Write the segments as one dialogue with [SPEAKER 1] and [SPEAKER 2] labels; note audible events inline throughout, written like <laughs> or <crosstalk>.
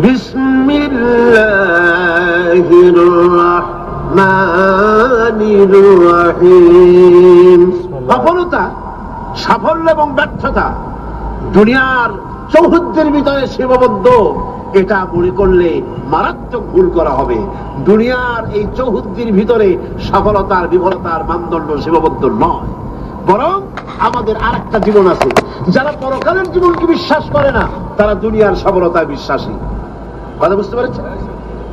[SPEAKER 1] بسم الله الرحمن الرحيم সফলতা সাফল্য এবং ব্যর্থতা দুনিয়ার চৌহদ্দের ভিতরে সীমাবদ্ধ এটা মনে করলে মারাত্মক ভুল করা হবে দুনিয়ার এই চৌহদ্দির ভিতরে সফলতার বিফলতার মানদণ্ড সীমাবদ্ধ নয় বরং আমাদের আর একটা জীবন আছে। যারা পরকালের জীবনকে বিশ্বাস করে না, তারা দুনিয়ার সফলতায় বিশ্বাসী। কথা বুঝতে পেরেছেন?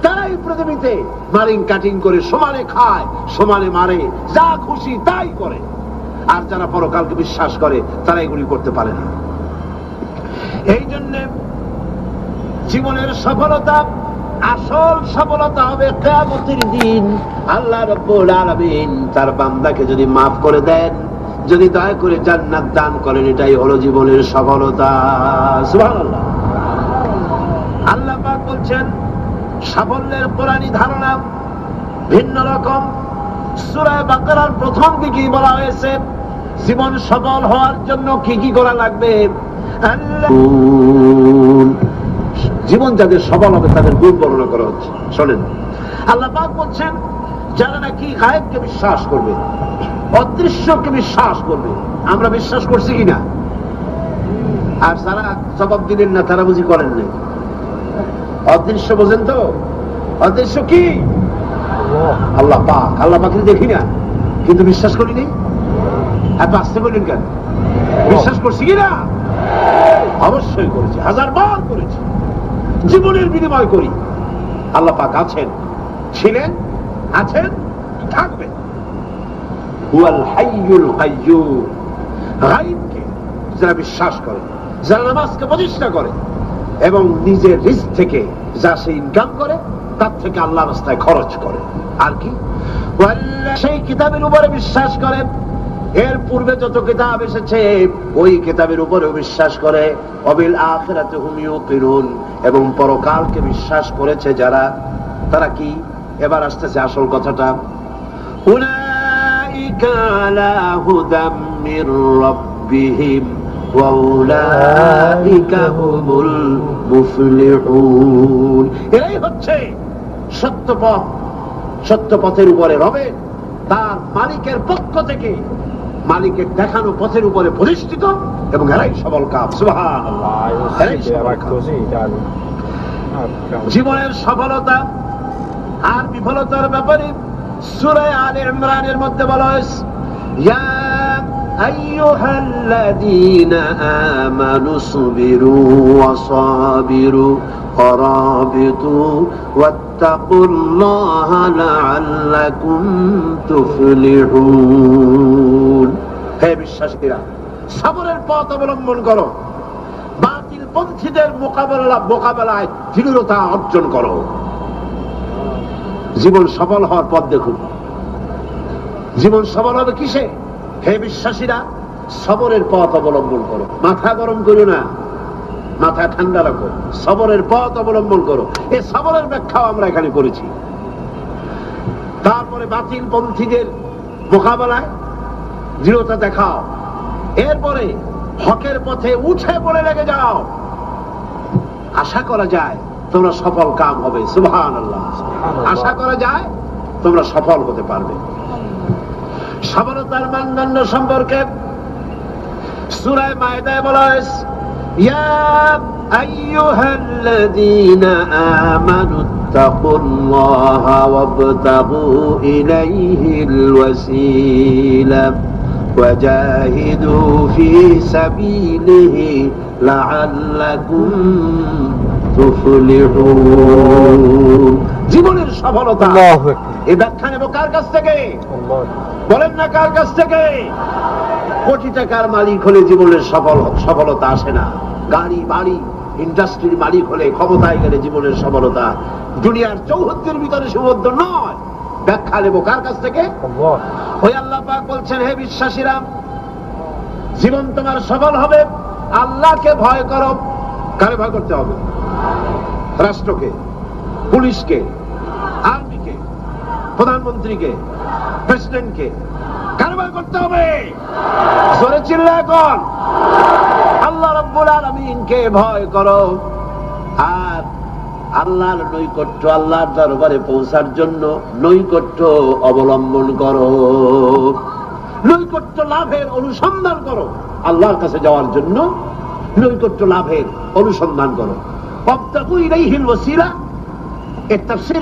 [SPEAKER 1] তারা এই পৃথিবীতে মারিং কাটিং করে সমানে খায়, সমানে মারে, যা খুশি তাই করে। আর যারা পরকালকে বিশ্বাস করে, তারা এগুলি করতে পারে না। এই জন্য জীবনের সফলতা, আসল সফলতা হবে কেয়ামতের দিন। আল্লাহ রব্বুল আলামিন তার বান্দাকে যদি মাফ করে দেন যদি দয়া করে জান্নাত দান করেন, এটাই হলো জীবনের সফলতা। আল্লাহ বলছেন, সাফল্যের কোরআনী ধারণা ভিন্ন রকম। প্রথম দিকেই বলা হয়েছে, জীবন সফল হওয়ার জন্য কি কি করা লাগবে? জীবন যাদের সফল হবে, তাদের গুণ বর্ণনা করা হচ্ছে। শোনেন। আল্লাহ বলছেন, যারা নাকি গায়েবকে বিশ্বাস করবে অদৃশ্যকে বিশ্বাস করবে। আমরা বিশ্বাস করছি কিনা? আর যারা জবাব দিলেন না, তারা বুঝি করেন নাই। অদৃশ্য বোঝেন তো? অদৃশ্য কি? আল্লাহ পাক, আল্লাহ পাকে দেখি না, কিন্তু বিশ্বাস করি নি এত আসতে বললেন কেন? বিশ্বাস করছি কিনা? অবশ্যই করেছি হাজার বার করেছি। জীবনের বিনিময় করি। আল্লাহ পাক আছেন, ছিলেন, আছেন, থাকবেন। যারা বিশ্বাস করে, যারা নামাজকে প্রতিষ্ঠা করে এবং নিজের থেকে যা সে ইনকাম করে, তার থেকে আল্লাহ রাস্তায় খরচ করে। আর কি? সেই কিতাবের উপরে বিশ্বাস করে। এর পূর্বে যত কিতাব এসেছে, ওই কিতাবের উপরেও বিশ্বাস করে। অবিল আখিরাতে হুম ইউকিনুন এবং পরকালকে বিশ্বাস করেছে যারা। তারা কি? এবার আসতেছে আসল কথাটা। আলা হুদাম মির রাব্বিহিম ওয়াউলাইকা হুমুল মুফলিহুন এরাই হচ্ছে সত্য পথ সত্য পথের উপরে রবে তার মালিকের পক্ষ থেকে মালিকের দেখানো পথের উপরে প্রতিষ্ঠিত এবং এরাই সবল কাপ। জীবনের সফলতা আর বিফলতার ব্যাপারে সুরায় আলে ইমরানের মধ্যে বলা হয়েছে ইয়া আইয়ুহাল্লাযীনা আমানু সুবিরু ওয়া সাবিরু ورابطوا واتقوا الله لعلكم تفلحون হে বিশ্বাসীরা সবরের পথ অবলম্বন করো বাতিল পন্থীদের মোকাবেলা মোকাবেলায় দৃঢ়তা অর্জন করো জীবন সফল হওয়ার পথ দেখুন। জীবন সফল হবে কিসে? হে বিশ্বাসীরা, সবরের পথ অবলম্বন করো। মাথা গরম করো না। মাথা ঠান্ডা রাখো। সবরের পথ অবলম্বন করো। এই সবরের ব্যাখ্যাও আমরা এখানে করেছি। তারপরে বাতিল পন্থীদের মোকাবেলায় দৃঢ়তা দেখাও। এরপরে হকের পথে উঠে পড়ে লেগে যাও। আশা করা যায় তোমরা সফল কাম হবে সুবহান আল্লাহ আশা করা যায় তোমরা সফল হতে পারবে সফলতার মানদণ্ড সম্পর্কে সুরায় মায়দায় বলা হয়েছে ইয়া আইয়ুহাল্লাযীনা আমানু ইত্তাকুল্লাহা ওয়াবতাগু ইলাইহিল ওয়াসিলা وجاهدوا في سبيله لعلكم تفلحون জীবনের সফলতা। এই ব্যাখ্যা নেব কার কাছ থেকে? বলেন না কার কাছ থেকে? কোটি টাকার মালিক হলে জীবনের সফল সফলতা আসে না। গাড়ি বাড়ি ইন্ডাস্ট্রির মালিক হলে ক্ষমতায় গেলে জীবনের সফলতা। দুনিয়ার চৌহদ্দের ভিতরে সুবদ্ধ নয়। ব্যাখ্যা নেব কার কাছ থেকে? ওই আল্লাহ পাক বলছেন হে বিশ্বাসীরা জীবন তোমার সফল হবে। আল্লাহকে ভয় করো। কারে ভয় করতে হবে? রাষ্ট্রকে, পুলিশকে, আর্মিকে, প্রধানমন্ত্রীকে, প্রেসিডেন্টকে। কারে ভয় করতে হবে? জোরে চিল্লা এখন আল্লাহ রব্বুল আলমিনকে ভয় করো। আর আল্লাহর নৈকট্য আল্লাহর দরবারে পৌঁছার জন্য নৈকট্য অবলম্বন করো। নৈকট্য লাভের অনুসন্ধান করো। আল্লাহর কাছে যাওয়ার জন্য নৈকট্য লাভের অনুসন্ধান করো।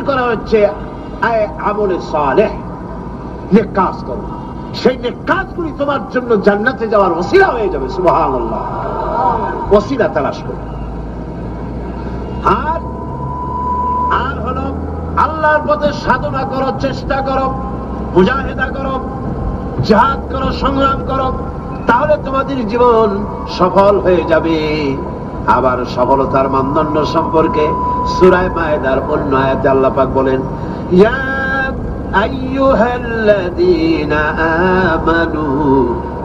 [SPEAKER 1] করা হচ্ছে সেই তোমার জন্য জান্নাতে যাওয়ার হয়ে যাবে তালাশ করো। আর আর হলো আল্লাহর পথে সাধনা করো, চেষ্টা করো, মুজাহেদা করো, জাহাদ করো, সংগ্রাম করো। তাহলে তোমাদের জীবন সফল হয়ে যাবে। আবার সফলতার মানদণ্ড সম্পর্কে সুরায় মায়েদার অন্য আয়াতে আল্লাপাক বলেন, ইয়া আইয়ুহাল্লাযীনা আমানু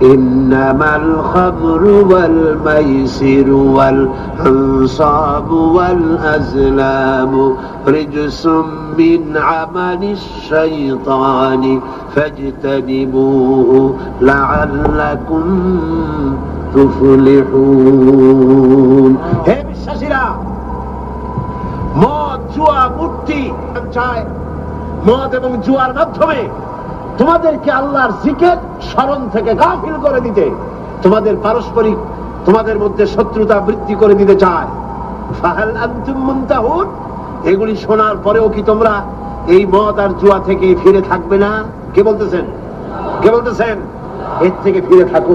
[SPEAKER 1] إنما الخمر والميسر والأنصاب والأزلام رجس من عمل الشيطان فاجتنبوه لعلكم تفلحون হে বিশ্বাসীরা মদ জুয়া মূর্তি চায় মদ এবং জুয়ার মাধ্যমে তোমাদেরকে আল্লাহর জিকের স্মরণ থেকে গাফিল করে দিতে, তোমাদের পারস্পরিক, তোমাদের মধ্যে শত্রুতা বৃদ্ধি করে দিতে চায়। এগুলি শোনার পরেও কি তোমরা এই মদ আর জুয়া থেকে ফিরে থাকবে না? কে বলতেছেন? কে বলতেছেন? এর থেকে ফিরে থাকো।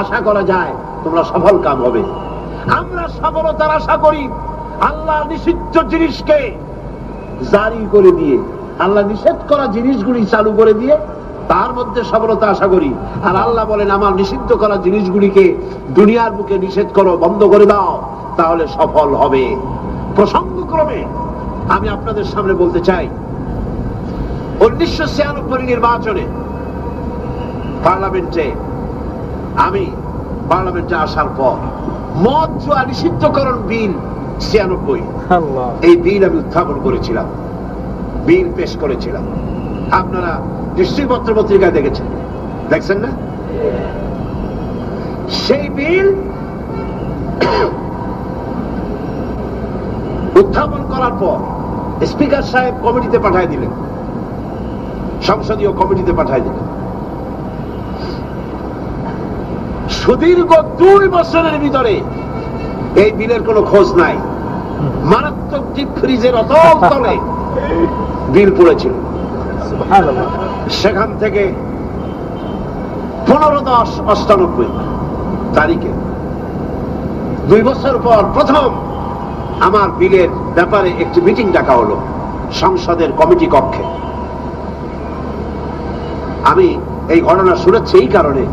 [SPEAKER 1] আশা করা যায় তোমরা সফল কাম হবে। আমরা সফলতার আশা করি আল্লাহ নিষিদ্ধ জিনিসকে জারি করে দিয়ে আল্লাহ নিষেধ করা জিনিসগুলি চালু করে দিয়ে তার মধ্যে সফলতা আশা করি। আর আল্লাহ বলেন আমার নিষিদ্ধ করা জিনিসগুলিকে দুনিয়ার বুকে নিষেধ করো বন্ধ করে দাও তাহলে সফল হবে। প্রসঙ্গক্রমে আমি আপনাদের সামনে বলতে চাই উনিশশো ছিয়ানব্বই নির্বাচনে পার্লামেন্টে আমি পার্লামেন্টে আসার পর মদ জুয়া নিষিদ্ধকরণ বিল ছিয়ানব্বই। এই বিল আমি উত্থাপন করেছিলাম। বিল পেশ করেছিলাম। আপনারা নিশ্চয়ই পত্র পত্রিকায় দেখেছেন। দেখছেন না? সেই বিল উত্থাপন করার পর স্পিকার সাহেব কমিটিতে পাঠায় দিলেন। সংসদীয় কমিটিতে পাঠায় দিলেন। সুদীর্ঘ দুই বছরের ভিতরে এই বিলের কোনো খোঁজ নাই। মারাত্মক ডিপ ফ্রিজের অতল তলে বিল পড়েছিল সেখান থেকে পনেরো দশ অষ্টানব্বই তারিখে দুই বছর পর প্রথম আমার বিলের ব্যাপারে একটি মিটিং ডাকা হলো সংসদের কমিটি কক্ষে। আমি এই ঘটনা শুনেছি এই কারণে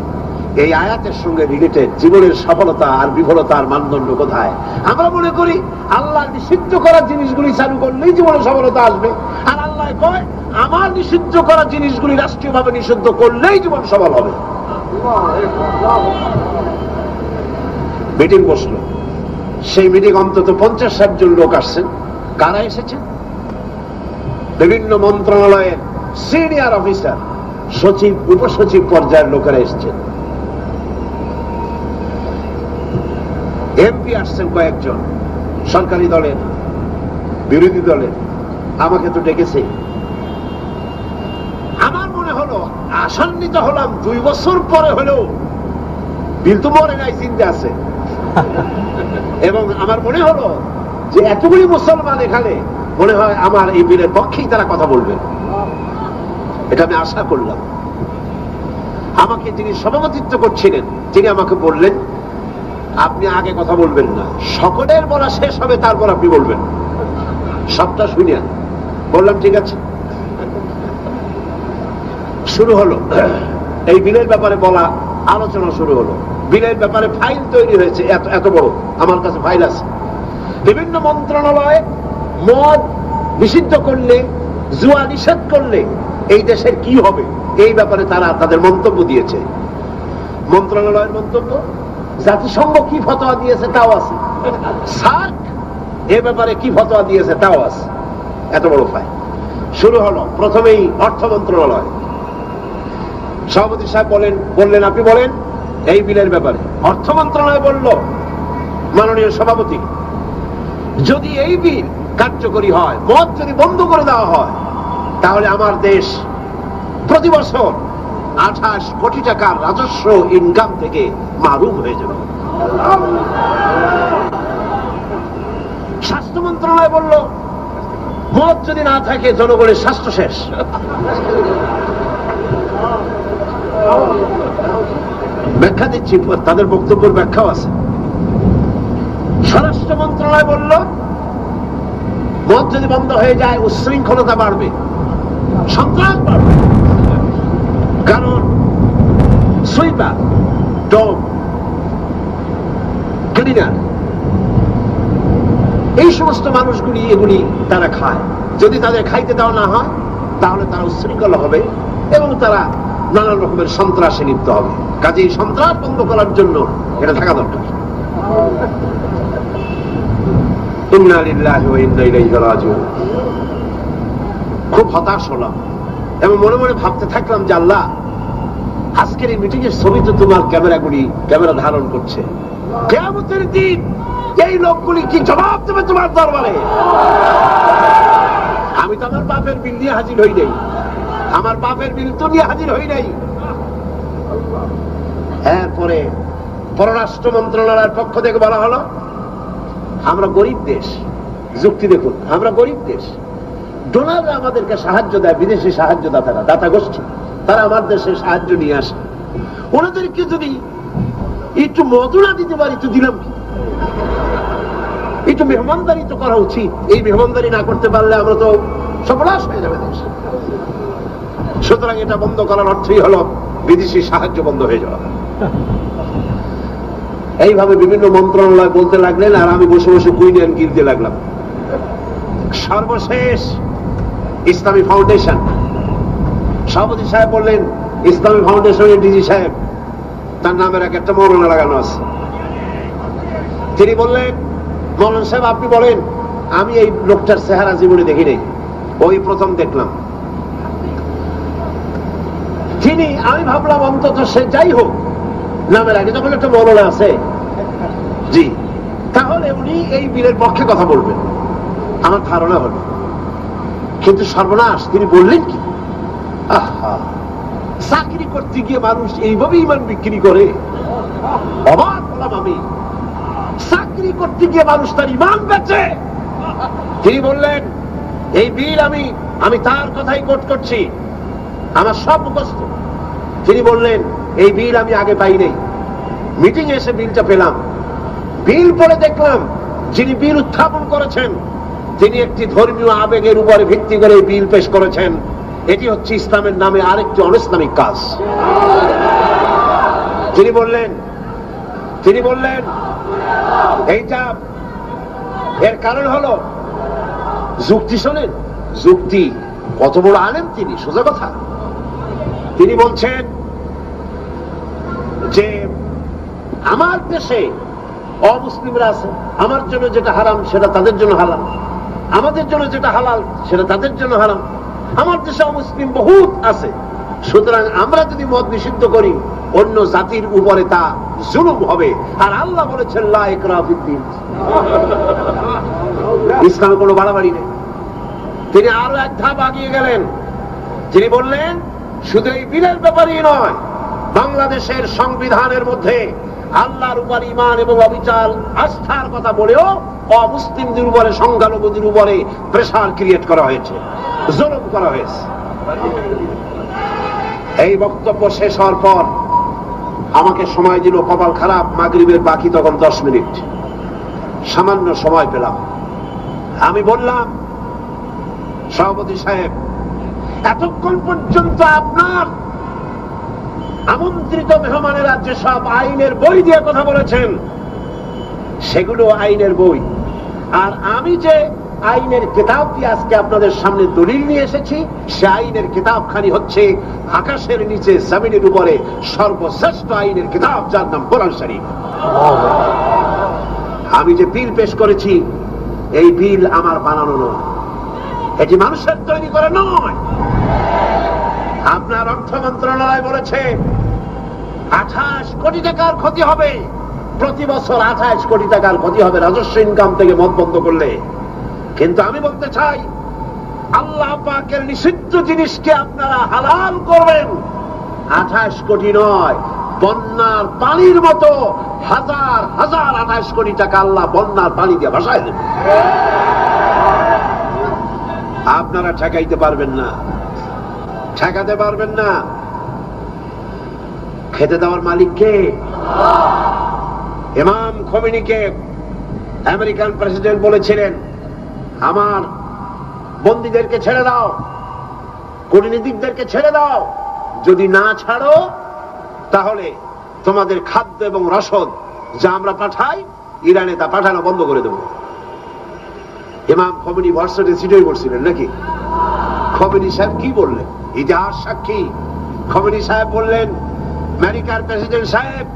[SPEAKER 1] এই আয়াতের সঙ্গে রিলেটেড জীবনের সফলতা আর বিফলতার মানদণ্ড কোথায়? আমরা মনে করি আল্লাহ নিষিদ্ধ করা জিনিসগুলি চালু করলেই জীবনে সফলতা আসবে আর আল্লাহ কয়, আমার নিষিদ্ধ করা জিনিসগুলি রাষ্ট্রীয়ভাবে নিষিদ্ধ করলেই জীবন সফল হবে। মিটিং বসল। সেই মিটিং অন্তত পঞ্চাশ ষাট জন লোক আসছেন। কারা এসেছেন? বিভিন্ন মন্ত্রণালয়ের সিনিয়র অফিসার, সচিব, উপসচিব পর্যায়ের লোকেরা এসছেন। এমপি আসছেন কয়েকজন, সরকারি দলের, বিরোধী দলের। আমাকে তো ডেকেছে। আমার মনে হলো আসান্বিত হলাম দুই বছর পরে হলেও বিল তো মরে নাই চিন্তা আছে। <laughs> এবং আমার মনে হলো যে এতগুলি মুসলমান এখানে মনে হয় আমার এই বিলের পক্ষেই তারা কথা বলবেন এটা আমি আশা করলাম। আমাকে যিনি সভাপতিত্ব করছিলেন তিনি আমাকে বললেন আপনি আগে কথা বলবেন না। সকলের বলা শেষ হবে তারপর আপনি বলবেন। সবটা শুনিয়া বললাম, ঠিক আছে। শুরু হলো। এই বিলের ব্যাপারে বলা আলোচনা শুরু হলো। বিলের ব্যাপারে ফাইল তৈরি হয়েছে, এত এত বড়। আমার কাছে ফাইল আছে। বিভিন্ন মন্ত্রণালয়ে মদ নিষিদ্ধ করলে, জুয়া নিষেধ করলে এই দেশের কি হবে? এই ব্যাপারে তারা তাদের মন্তব্য দিয়েছে। মন্ত্রণালয়ের মন্তব্য, জাতিসংঘ কি ফতোয়া দিয়েছে তাও আছে। সার্ক, এ ব্যাপারে কি ফতোয়া দিয়েছে তাও আছে। এত বড় ফাইল। শুরু হলো, প্রথমেই অর্থ মন্ত্রণালয়। সভাপতি সাহেব বলেন, বললেন, আপনি বলেন, এই বিলের ব্যাপারে। অর্থ মন্ত্রণালয় বলল, মাননীয় সভাপতি, যদি এই বিল কার্যকরী হয়, মদ যদি বন্ধ করে দেওয়া হয়, তাহলে আমার দেশ প্রতি বছর আঠাশ কোটি টাকার রাজস্ব ইনকাম থেকে মারুম হয়ে যাবে। স্বাস্থ্য মন্ত্রণালয় বলল মদ যদি না থাকে, জনগণের স্বাস্থ্য শেষ। ব্যাখ্যা দিচ্ছি, তাদের বক্তব্যের ব্যাখ্যাও আছে। স্বরাষ্ট্র মন্ত্রণালয় বলল মদ যদি বন্ধ হয়ে যায়, উচ্ছৃঙ্খলতা বাড়বে। সন্ত্রাস বাড়বে। কারণ, সুইপার, ডম, ক্লিনার এই সমস্ত মানুষগুলি এগুলি তারা খায়। যদি তাদের খাইতে দেওয়া না হয়, তাহলে তারা উচ্ছৃঙ্খল হবে এবং তারা নানান রকমের সন্ত্রাসে লিপ্ত হবে। কাজেই সন্ত্রাস বন্ধ করার জন্য এটা থাকা দরকার। খুব হতাশ হলাম এবং মনে মনে ভাবতে থাকলাম যে আল্লাহ, আজকের এই মিটিং এর ছবি তো তোমার ক্যামেরাগুলি, ক্যামেরা ধারণ করছে। কেয়ামতের দিন এই লোকগুলি কি জবাব দেবে তোমার দরবারে? আমি তো আমার বাপের বিল নিয়ে হাজির হই নাই। আমার বাপের বিল তো নিয়ে হাজির হই নাই। এরপরে পররাষ্ট্র মন্ত্রণালয়ের পক্ষ থেকে বলা হলো, আমরা গরিব দেশ, যুক্তি দেখুন, আমরা গরিব দেশ। ডোনাররা আমাদেরকে সাহায্য দেয়, বিদেশি সাহায্য দাতারা দাতা গোষ্ঠী, তারা আমার দেশে সাহায্য নিয়ে আসে। ওনাদেরকে যদি একটু মদুরা দিতে পারি তো দিলাম কি? একটু মেহমানদারি তো করা উচিত। এই মেহমানদারি না করতে পারলে আমরা তো সর্বনাশ হয়ে যাবে দেশ। সুতরাং এটা বন্ধ করার অর্থই হলো বিদেশি সাহায্য বন্ধ হয়ে যাওয়া। এইভাবে বিভিন্ন মন্ত্রণালয় বলতে লাগলেন আর আমি বসে বসে কুইনিয়ান গিলতে লাগলাম। সর্বশেষ ইসলামী ফাউন্ডেশন। সভাপতি সাহেব বললেন, ইসলামী ফাউন্ডেশনের ডিজি সাহেব, তার নামের এক একটা মরণা লাগানো আছে। তিনি বললেন মৌলান সাহেব আপনি বলেন আমি এই লোকটার চেহারা জীবনে দেখি নেই। ওই প্রথম দেখলাম। তিনি আমি ভাবলাম অন্তত সে যাই হোক নামের আগে যখন একটা মরণা আছে জি তাহলে উনি এই বিলের পক্ষে কথা বলবেন। আমার ধারণা হলো। কিন্তু সর্বনাশ তিনি বললেন কি? আহা, চাকরি করতে গিয়ে মানুষ এইভাবে ইমান বিক্রি করে। অবাক হলাম আমি। চাকরি করতে গিয়ে মানুষ তার ইমান বেচে। তিনি বললেন, এই বিল আমি আমি তার কথাই কোট করছি। আমার সব মুখস্থ। তিনি বললেন, এই বিল আমি আগে পাই নাই। মিটিং এসে বিলটা পেলাম। বিল পড়ে দেখলাম যিনি বিল উত্থাপন করেছেন, তিনি একটি ধর্মীয় আবেগের উপরে ভিত্তি করে বিল পেশ করেছেন। এটি হচ্ছে ইসলামের নামে আরেকটি অনিসলামিক কাজ। তিনি বললেন তিনি বললেন এইটা এর কারণ হলো, যুক্তি শোনেন, যুক্তি কত বড় আলেন তিনি, সোজা কথা। তিনি বলছেন যে, আমার দেশে অমুসলিমরা আছে, আমার জন্য যেটা হারাম সেটা তাদের জন্য হালাল আমাদের জন্য যেটা হালাল সেটা তাদের জন্য হারাম। আমার দেশে অমুসলিম বহুত আছে। সুতরাং আমরা যদি মদ নিষিদ্ধ করি, অন্য জাতির উপরে তা জুলুম হবে। আর আল্লাহ বলেছেন, লা ইকরাহা ইসলামে কোনো বাড়াবাড়ি নেই। তিনি আরও এক ধাপ আগিয়ে গেলেন। তিনি বললেন, শুধু এই বিলের ব্যাপারই নয়, বাংলাদেশের সংবিধানের মধ্যে আল্লাহর উপর ইমান এবং অবিচার, আস্থার কথা বলেও অমুসলিমদের উপরে সংখ্যালঘুদের উপরে প্রেশার ক্রিয়েট করা হয়েছে, জুলুম করা হয়েছে। এই বক্তব্য শেষ হওয়ার পর আমাকে সময় দিল কপাল খারাপ, মাগরিবের বাকি তখন দশ মিনিট। সামান্য সময় পেলাম। আমি বললাম, সভাপতি সাহেব, এতক্ষণ পর্যন্ত আপনার আমন্ত্রিত মেহমানেরা যেসব আইনের বই দিয়ে কথা বলেছেন, সেগুলো আইনের বই। আর আমি যে আইনের কিতাব দিয়ে আজকে আপনাদের সামনে দলিল নিয়ে এসেছি। সে আইনের কিতাবখানি হচ্ছে আকাশের নিচে জমিনের উপরে সর্বশ্রেষ্ঠ আইনের কিতাব, যার নাম কোরআন শরীফ। আমি যে বিল পেশ করেছি, এই বিল আমার বানানো নয়। এটি মানুষের তৈরি করে নয়। আপনার অর্থ মন্ত্রণালয় বলেছে, আঠাশ কোটি টাকার ক্ষতি হবে। প্রতি বছর আঠাইশ কোটি টাকার ক্ষতি হবে রাজস্ব ইনকাম থেকে মদ বন্ধ করলে। কিন্তু আমি বলতে চাই, আল্লাহ পাকের নিষিদ্ধ জিনিসকে আপনারা হালাল করবেন। আঠাশ কোটি নয়, বন্যার পানির মতো হাজার হাজার আঠাশ কোটি টাকা আল্লাহ বন্যার পানি দিয়ে ভাসায় দেবেন। আপনারা ঠেকাইতে পারবেন না, ঠেকাতে পারবেন না। খেতে দেওয়ার মালিক কে? ইমাম খমিনিকে আমেরিকান প্রেসিডেন্ট বলেছিলেন আমার বন্দীদেরকে ছেড়ে দাও, কূটনীতিকদেরকে ছেড়ে দাও। যদি না ছাড়ো, তাহলে তোমাদের খাদ্য এবং রসদ যা আমরা পাঠাই, ইরানে তা পাঠানো বন্ধ করে দেব। ইমাম খমিনি ভার্সিটি সিটেই করছিলেন নাকি? খমিনি সাহেব কি বললেন? ইতিহাস সাক্ষী। খমিনি সাহেব বললেন, আমেরিকার প্রেসিডেন্ট সাহেব,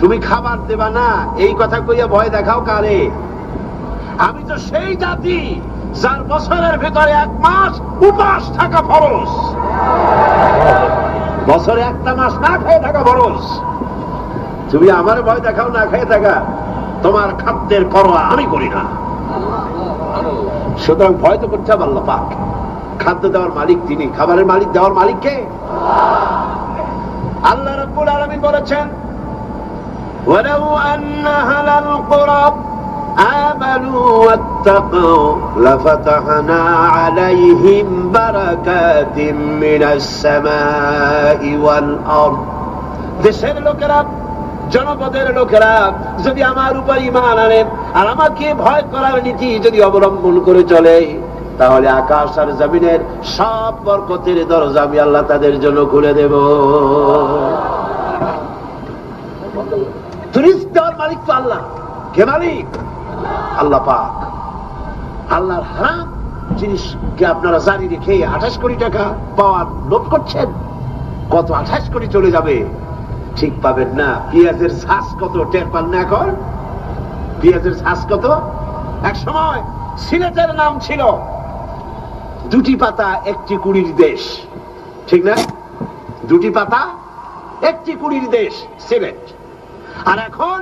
[SPEAKER 1] তুমি খাবার দেবা না, এই কথা কইয়া ভয় দেখাও কারে? আমি তো সেই জাতি যার বছরের ভেতরে এক মাস উপাস থাকা ফরজ বছরে একটা মাস না খেয়ে থাকা ফরজ তুমি আমার ভয় দেখাও না খেয়ে থাকা তোমার খাদ্যের করোয়া আমি করি না সুতরাং ভয় তো করতে হবে আল্লাহ পাক খাদ্য দেওয়ার মালিক তিনি খাবারের মালিক দেওয়ার মালিক কে আল্লাহ রব্বুল আলামিন বলেছেন ولو أن أهل القرى آمنوا واتقوا لفتحنا عليهم بركات من السماء والأرض দেশের লোকেরা জনপদের লোকেরা যদি আমার উপর ইমান আনে আর আমাকে ভয় করার নীতি যদি অবলম্বন করে চলে তাহলে আকাশ আর জমিনের সব বরকতের দরজা আমি আল্লাহ তাদের জন্য খুলে দেব রিস্ক দেওয়ার মালিক তো আল্লাহ কে মালিক আল্লাহ পাক। আল্লাহর হারাম জিনিসকে আপনারা জারি রেখে আঠাশ কোটি টাকা পাওয়ার লোভ করছেন, কত আঠাশ কোটি চলে যাবে, ঠিক পাবেন না। পেঁয়াজের শ্বাস কত টের পান না এখন? পেঁয়াজের শ্বাস কত? এক সময় সিলেটের নাম ছিল দুটি পাতা একটি কুড়ির দেশ, ঠিক না? দুটি পাতা একটি কুড়ির দেশ, সিলেট। আর এখন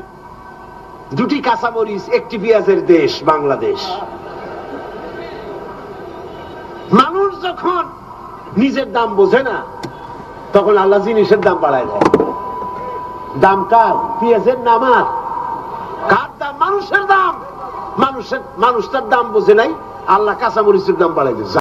[SPEAKER 1] দুটি কাঁচামরিচ, একটি পেঁয়াজের দেশ, বাংলাদেশ। মানুষ যখন নিজের দাম বোঝে না, তখন আল্লাহ জিনিসের দাম বাড়ায় দেয়। দাম কার? পেঁয়াজের নাম আর? কার দাম? মানুষের দাম। মানুষের মানুষটার দাম বোঝে নাই, আল্লাহ কাঁচামরিচের দাম বাড়াই দিয়েছে।